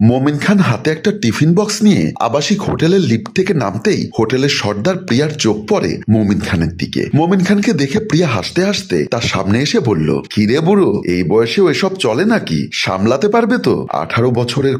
মোমিন খান হাতে একটা টিফিন বক্স নিয়ে আবাসিক হোটেলের লিফট থেকে নামতেই হোটেলের সর্দার প্রিয়ার চোখ পড়ে মোমিন খানের দিকে। মোমিন খানকে দেখে প্রিয়া হাসতে হাসতে তার সামনে এসে বলল, কিরে বুড়ো, এই বয়সেও এসব চলে নাকি? সামলাতে পারবে তো? আঠারো বছরের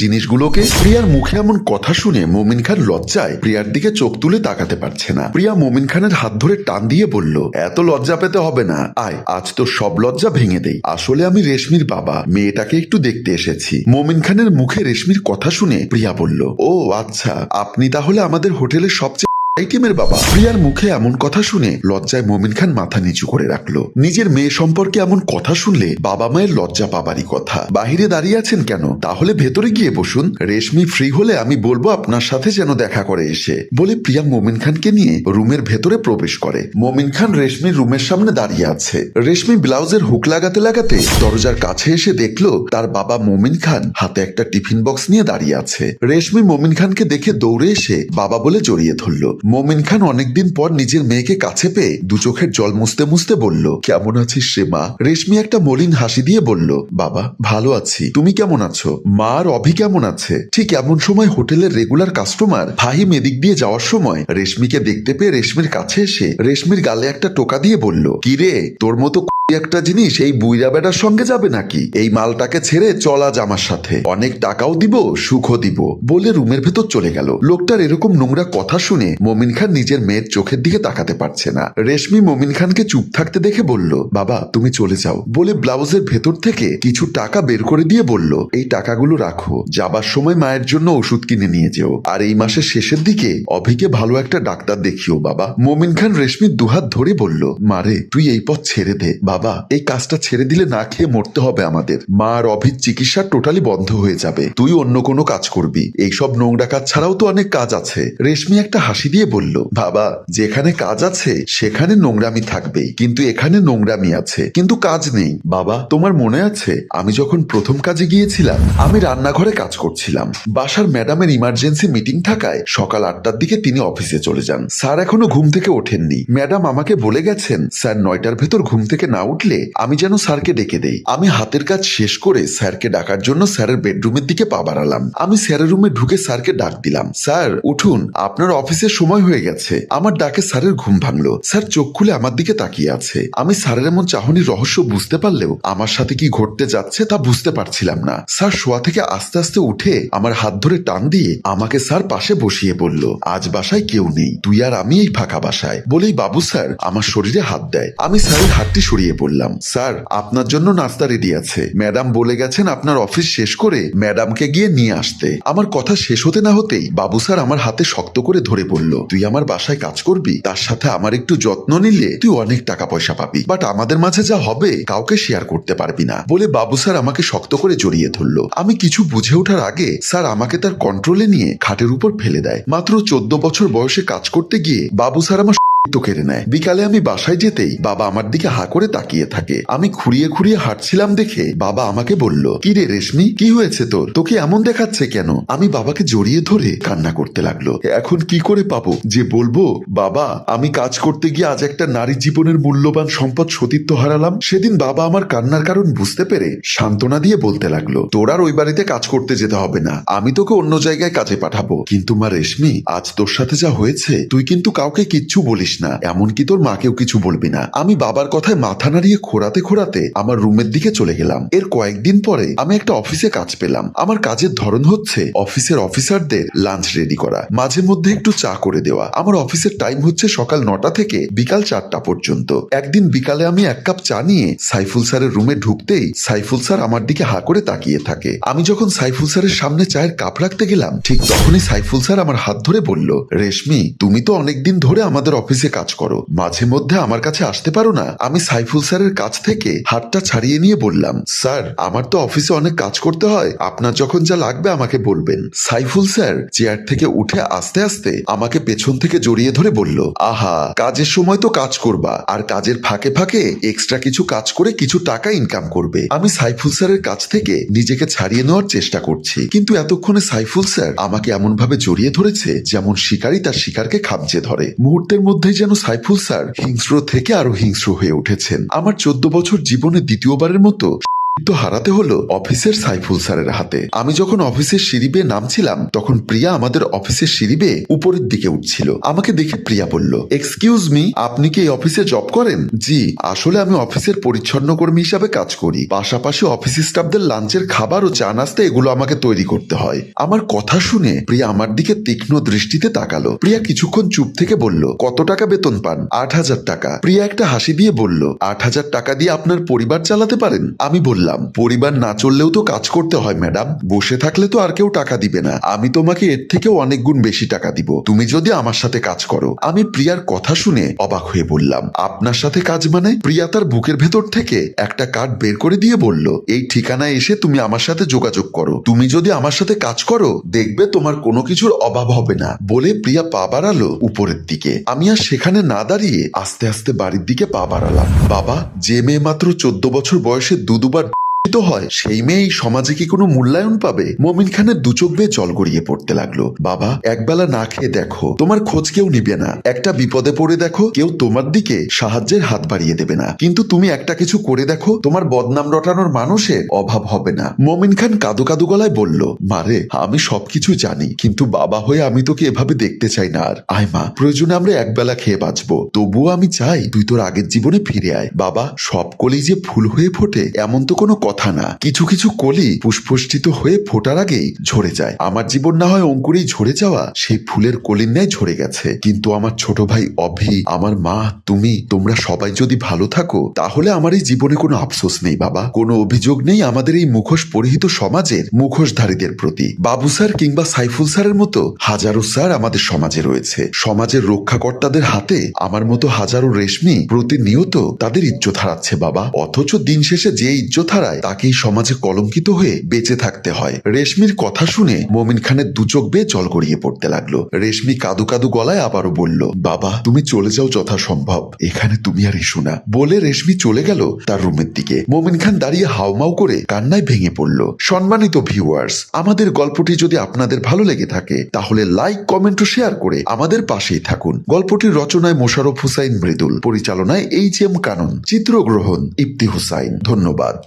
জিনিসগুলোকে প্রিয়ার মুখে এমন কথা শুনে মোমিন খান লজ্জায় প্রিয়ার দিকে চোখ তুলে তাকাতে পারছে না। প্রিয়া মোমিন খানের হাত ধরে টান দিয়ে বলল, এত লজ্জা পেতে হবে না। আয়, আজ তো সব লজ্জা ভেঙে দেই। আসলে আমি রেশমির বাবা। মেয়েটাকে একটু দেখতে এসেছি মোমিন খানের মুখে রেশমির কথা শুনে প্রিয়া বলল, ও আচ্ছা। আপনি তাহলে আমাদের হোটেলের সবচেয়ে আইটেমের বাবা প্রিয়ার মুখে এমন কথা শুনে লজ্জায় মোমিন খান মাথা নিচু করে রাখল। নিজের মেয়ে সম্পর্কে এমন কথা শুনলে বাবা মায়ের লজ্জা পাবারই কথা। বাহিরে দাঁড়িয়ে আছেন কেন? তাহলে ভেতরে গিয়ে বসুন। রেশমি ফ্রি হলে আমি বলব আপনার সাথে যেন দেখা করে এসে, বলে প্রিয়া মোমিন খানকে নিয়ে রুমের ভেতরে প্রবেশ করে। মোমিন খান রেশমির রুমের সামনে দাঁড়িয়ে আছে। রেশমি ব্লাউজের হুক লাগাতে লাগাতে দরজার কাছে এসে দেখল তার বাবা মোমিন খান হাতে একটা টিফিন বক্স নিয়ে দাঁড়িয়ে আছে। রেশমি মোমিন খানকে দেখে দৌড়ে এসে বাবা বলে জড়িয়ে ধরলো। মোমিন খান অনেকদিন পর নিজের মেয়েকে কাছে পেয়ে দু চোখের জল মুছতে মুছতে বলল, কেমন আছিস সে মা? রেশমি একটা মলিন হাসি দিয়ে বলল, বাবা, ভালো আছি। তুমি কেমন আছো? মা আর অভি কেমন আছে? ঠিক এমন সময় হোটেলের রেগুলার কাস্টমার ফাহিম এদিক দিয়ে যাওয়ার সময় রেশমিকে দেখতে পেয়ে রেশমির কাছে এসে রেশমির গালে একটা টোকা দিয়ে বলল কিরে তোর মতো একটা জিনিস, এই বুইরা বেটার সঙ্গে যাবে নাকি? এই মালটাকে ছেড়ে চলা জামার সাথে। অনেক টাকাও দিব, সুখও দিব। বলে রুমের ভেতর চলে গেল। লোকটার এরকম নোংরা কথা শুনে মমিন খান নিজের মেয়ের চোখের দিকে তাকাতে পারছে না। রেশমি মমিন খানকে চুপ থাকতে দেখে বলল, বাবা, তুমি চলে যাও। বলে ব্লাউজের ভেতর থেকে কিছু টাকা বের করে দিয়ে বলল, এই টাকাগুলো রাখো। যাবার সময় মায়ের জন্য ওষুধ কিনে নিয়ে যেও। আর এই মাসের শেষের দিকে অভিকে ভালো একটা ডাক্তার দেখিও, বাবা। মমিন খান রেশমির দুহাত ধরে বলল মারে তুই এই পথ ছেড়ে দে। বাবা এই কাজটা ছেড়ে দিলে না খেয়ে মরতে হবে আমাদের। মা আর অভির চিকিৎসা টোটালি বন্ধ হয়ে যাবে। তুই অন্য কোনো কাজ করবি। এইসব নোংরা কাজ ছাড়াও তো অনেক কাজ আছে। রেশমি একটা হাসি দিয়ে বলল, বাবা, যেখানে কাজ আছে, সেখানে নোংরামি থাকবেই। কিন্তু এখানে নোংরামি আছে। কিন্তু কাজ নেই। বাবা, তোমার মনে আছে, আমি যখন প্রথম কাজে গিয়েছিলাম, আমি রান্নাঘরে কাজ করছিলাম। বাসার ম্যাডামের ইমার্জেন্সি মিটিং থাকায় সকাল আটটার দিকে তিনি অফিসে চলে যান। স্যার এখনও ঘুম থেকে ওঠেননি। ম্যাডাম আমাকে বলে গেছেন, স্যার, নয়টার ভেতর ঘুম থেকে না উঠলে আমি যেন স্যারকে ডেকে দেই। আমি হাতের কাজ শেষ করে স্যারকে ডাকার জন্য স্যারের বেডরুমের দিকে পা বাড়ালাম। আমি স্যারের রুমে ঢুকে স্যারকে ডাক দিলাম। স্যার, উঠুন, আপনার অফিসের সময় হয়ে গেছে। আমার ডাকে স্যারের ঘুম ভাঙলো। স্যার চোখ খুলে আমার দিকে তাকিয়ে আছে। আমি স্যারের এমন চাহনির রহস্য বুঝতে পারলেও আমার সাথে কি ঘটতে যাচ্ছে তা বুঝতে পারছিলাম না। স্যার শোয়া থেকে আস্তে আস্তে উঠে আমার হাত ধরে টান দিয়ে আমাকে স্যার পাশে বসিয়ে বলল, আজ বাসায় কেউ নেই। তুই আর আমি এই ফাঁকা বাসায়। বলেই বাবু স্যার আমার শরীরে হাত দেয়। আমি স্যারের হাতটি সরিয়ে পড়লাম স্যার, আপনার জন্য নাস্তা রেডি আছে। ম্যাডাম বলে গেছেন আপনার অফিস শেষ করে ম্যাডামকে গিয়ে নিয়ে আসতে। আমার কথা শেষ হতে না হতেই বাবু স্যার আমার হাতে শক্ত করে ধরে পড়ল তুই আমার বাসায় কাজ করবি, তার সাথে আমার একটু যত্ন নিলে তুই অনেক টাকা পয়সা পাবি। বাট আমাদের মাঝে যা হবে, কাউকে শেয়ার করতে পারবি না। বলে বাবু স্যার আমাকে শক্ত করে জড়িয়ে ধরলো। আমি কিছু বুঝে ওঠার আগে স্যার আমাকে তার কন্ট্রোলে নিয়ে খাটের উপর ফেলে দেয়। মাত্র চোদ্দ বছর বয়সে কাজ করতে গিয়ে বাবু স্যার আমার তো কেড়ে নেয়। বিকালে আমি বাসায় যেতেই বাবা আমার দিকে হা করে তাকিয়ে থাকে। আমি খুঁড়িয়ে খুঁড়িয়ে হাঁটছিলাম দেখে বাবা আমাকে বলল, কি রে রেশমি, কি হয়েছে তোর? তোকে এমন দেখাচ্ছে কেন? আমি বাবাকে জড়িয়ে ধরে কান্না করতে লাগল। এখন কি করে পাবো? যে বলব, বাবা, আমি কাজ করতে গিয়ে আজ একটা নারী জীবনের মূল্যবান সম্পদ সতীত্ব হারালাম। সেদিন বাবা আমার কান্নার কারণ বুঝতে পেরে সান্ত্বনা দিয়ে বলতে লাগল, তোর আর ওই বাড়িতে কাজ করতে যেতে হবে না। আমি তোকে অন্য জায়গায় কাজে পাঠাবো। কিন্তু মা রেশমি, আজ তোর সাথে যা হয়েছে, তুই কিন্তু কাউকে কিচ্ছু বলিস না এমনকি তোর মাকেও কিছু বলবি না? আমি বাবার কথায় মাথা নাড়িয়ে খোরাতে খোরাতে আমার রুমের দিকে চলে গেলাম। এর কয়েকদিন পরে আমি একটা অফিসে কাজ পেলাম। আমার কাজের ধরন হচ্ছে অফিসের অফিসারদের লাঞ্চ রেডি করা, মাঝে মধ্যে একটু চা করে দেওয়া। আমার অফিসের টাইম হচ্ছে সকাল নটা থেকে বিকাল চারটা পর্যন্ত। একদিন বিকালে আমি এক কাপ চা নিয়ে সাইফুল স্যারের রুমে ঢুকতেই সাইফুল স্যার আমার দিকে হা করে তাকিয়ে থাকে। আমি যখন সাইফুল স্যারের সামনে চায়ের কাপ রাখতে গেলাম, ঠিক তখনই সাইফুল স্যার আমার হাত ধরে বলল, রেশমি, তুমি তো অনেকদিন ধরে আমাদের অফিসে কাজ করো। মাঝে মধ্যে আমার কাছে আসতে পারো না। আমি সাইফুল স্যারের কাছ থেকে হাতটা ছাড়িয়ে নিয়ে বললাম, স্যার, আমার তো অফিসে অনেক কাজ করতে হয়। আপনার যখন যা লাগবে আমাকে বলবেন। সাইফুল স্যার চেয়ার থেকে উঠে আস্তে আস্তে আমাকে পেছন থেকে জড়িয়ে ধরে বলল, আহা, কাজের সময় তো কাজ করবা। আর কাজের ফাঁকে ফাঁকে এক্সট্রা কিছু কাজ করে কিছু টাকা ইনকাম করবে। আমি সাইফুল স্যারের কাছ থেকে নিজেকে ছাড়িয়ে নেওয়ার চেষ্টা করছি। কিন্তু এতক্ষণে সাইফুল স্যার আমাকে এমন ভাবে জড়িয়ে ধরেছে, যেমন শিকারী তার শিকারকে খাবজে ধরে। মুহূর্তের মধ্যেই যেন সাইফুল স্যার হিংস্র থেকে আরও হিংস্র হয়ে উঠেছেন। আমার চোদ্দ বছর জীবনে দ্বিতীয়বারের মতো তো হারাতে হলো অফিসের সাইফুল স্যারের হাতে। আমি যখন অফিসের সিঁড়ি বেয়ে নামছিলাম, তখন প্রিয়া আমাদের অফিসের সিঁড়ি বেয়ে উপরের দিকে উঠছিল। আমাকে দেখে প্রিয়া বলল এক্সকিউজ মি আপনি কি এই অফিসে জব করেন? জি, আসলে আমি অফিসের পরিচ্ছন্ন কর্মী হিসাবে কাজ করি। পাশাপাশি অফিস স্টাফদের লাঞ্চের খাবার ও চা নাস্তা এগুলো আমাকে তৈরি করতে হয়। আমার কথা শুনে প্রিয়া আমার দিকে তীক্ষ্ণ দৃষ্টিতে তাকালো। প্রিয়া কিছুক্ষণ চুপ থেকে বলল, কত টাকা বেতন পান? আট হাজার টাকা। প্রিয়া একটা হাসি দিয়ে বলল, আট হাজার টাকা দিয়ে আপনার পরিবার চালাতে পারেন? আমি বললাম পরিবার না চললেও তো কাজ করতে হয়, ম্যাডাম। বসে থাকলে তো আর কেউ টাকা দিবে না। আমি তোমাকে এর থেকেও অনেক গুণ বেশি টাকা দিব। তুমি যদি আমার সাথে কাজ করো। আমি প্রিয়ার কথা শুনে অবাক হয়ে বললাম, আপনার সাথে কাজ মানে? প্রিয়া তার বুকের ভেতর থেকে একটা কার্ড বের করে দিয়ে বলল, এই ঠিকানায় এসে তুমি আমার সাথে যোগাযোগ করো। তুমি যদি আমার সাথে কাজ করো, দেখবে তোমার কোনো কিছুর অভাব হবে না। বলে প্রিয়া পা বাড়ালো উপরের দিকে। আমি আর সেখানে না দাঁড়িয়ে আস্তে আস্তে বাড়ির দিকে পা বাড়ালাম। বাবা, যে মেয়ে মাত্র চোদ্দ বছর বয়সে দু দুবার হয়, সেই মেয়ে সমাজে কি কোনো মূল্যায়ন পাবে? মমিন খানের দু চোখ বেয়ে জল গড়িয়ে পড়তে লাগল। বাবা, একবেলা না খেয়ে দেখো, তোমার খোঁজ কেউ নিবে না। একটা বিপদে পড়ে দেখো, কেউ তোমার দিকে সাহায্যের হাত বাড়িয়ে দেবে না। কিন্তু তুমি একটা কিছু করে দেখো, তোমার বদনাম রটানোর মানুষের অভাব হবে না। মমিন খান কাদু কাদু গলায় বলল মারে আমি সবকিছু জানি, কিন্তু বাবা হয়ে আমি তোকে এভাবে দেখতে চাই না আর। আয় মা, প্রয়োজনে আমরা একবেলা খেয়ে বাঁচবো। তবুও আমি চাই, তুই তোর আগের জীবনে ফিরে আয়। বাবা, সব কলি যে ফুল হয়ে ফোটে, এমন তো কোনো কথা না। কিছু কিছু কলি পুষ্পষ্ঠিত হয়ে ফোটার আগেই ঝরে যায়। আমার জীবন না হয় অঙ্কুরেই ঝরে যাওয়া, সেই ফুলের কলির ন্যায় ঝরে গেছে। কিন্তু আমার ছোট ভাই অভি, আমার মা, তুমি, তোমরা সবাই যদি ভালো থাকো, তাহলে আমার এই জীবনে কোনো আফসোস নেই, বাবা। কোনো অভিযোগ নেই আমাদের এই মুখোশ পরিহিত সমাজের মুখোশধারীদের প্রতি। বাবু স্যার কিংবা সাইফুল স্যারের মতো হাজারো স্যার আমাদের সমাজে রয়েছে। সমাজের রক্ষাকর্তাদের হাতে আমার মতো হাজারো রেশমি প্রতিনিয়ত তাদের ইজ্জত হারাচ্ছে, বাবা। অথচ দিন শেষে যে ইজ্জত হারায় তাকেই সমাজে কলঙ্কিত হয়ে বেঁচে থাকতে হয়। রেশমির কথা শুনে মমিন খানের দুচোখ বেয়ে জল গড়িয়ে পড়তে লাগল। রেশমি কাদু কাদু গলায় আবারও বলল, বাবা, তুমি চলে যাও যথাসম্ভব। এখানে তুমি আর এসো না। বলে রেশমি চলে গেল তার রুমের দিকে। মমিন খান দাঁড়িয়ে হাউমাউ করে কান্নায় ভেঙে পড়ল। সম্মানিত ভিউয়ার্স, আমাদের গল্পটি যদি আপনাদের ভালো লেগে থাকে, তাহলে লাইক, কমেন্ট ও শেয়ার করে আমাদের পাশেই থাকুন। গল্পটির রচনায় মোশারফ হুসাইন মৃদুল, পরিচালনায় এইচ এম কানন, চিত্রগ্রহণ ইফতি হুসাইন। ধন্যবাদ।